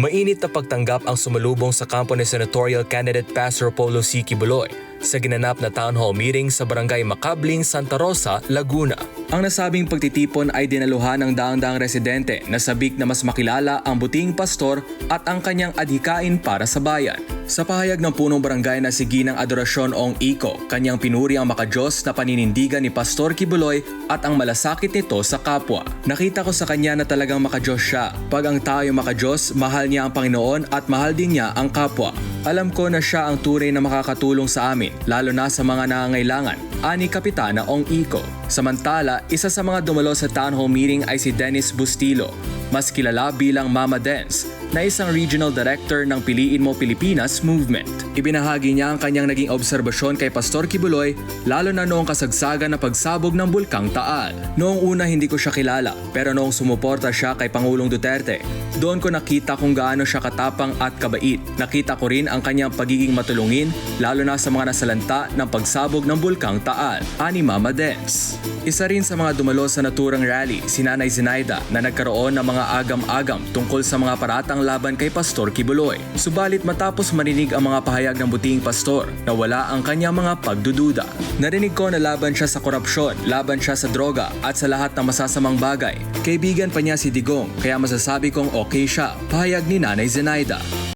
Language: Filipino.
Mainit na pagtanggap ang sumalubong sa kampo ni Senatorial Candidate Pastor Polo C. Kibuloy sa ginanap na town hall meeting sa barangay Macabling, Santa Rosa, Laguna. Ang nasabing pagtitipon ay dinaluhan ng daang-daang residente na sabik na mas makilala ang buting pastor at ang kanyang adhikain para sa bayan. Sa pahayag ng punong barangay na si Ginang Adorasyon Ong Iko, kanyang pinuri ang makajos na paninindigan ni Pastor Kibuloy at ang malasakit nito sa kapwa. Nakita ko sa kanya na talagang makajos siya. Pag ang tayo makajos, mahal niya ang Panginoon at mahal din niya ang kapwa. Alam ko na siya ang tunay na makakatulong sa amin, lalo na sa mga nangangailangan, ani Kapitana Ong Iko. Samantala, isa sa mga dumalo sa town hall meeting ay si Dennis Bustilo, mas kilala bilang Mama Dance, na isang regional director ng Piliin Mo Pilipinas movement. Ibinahagi niya ang kanyang naging obserbasyon kay Pastor Kibuloy lalo na noong kasagsagan na pagsabog ng Bulkang Taal. Noong una hindi ko siya kilala pero noong sumuporta siya kay Pangulong Duterte, doon ko nakita kung gaano siya katapang at kabait. Nakita ko rin ang kanyang pagiging matulungin lalo na sa mga nasalanta ng pagsabog ng Bulkang Taal, ani Mama Dance. Isa rin sa mga dumalo sa naturang rally, si Nanay Zinaida na nagkaroon ng mga agam-agam tungkol sa mga paratang laban kay Pastor Kibuloy. Subalit matapos marinig ang mga pahayag ng buting pastor, nawala ang kanyang mga pagdududa. Narinig ko na laban siya sa korupsyon, laban siya sa droga at sa lahat ng masasamang bagay. Kaibigan pa niya si Digong kaya masasabi kong okay siya, pahayag ni Nanay Zenaida.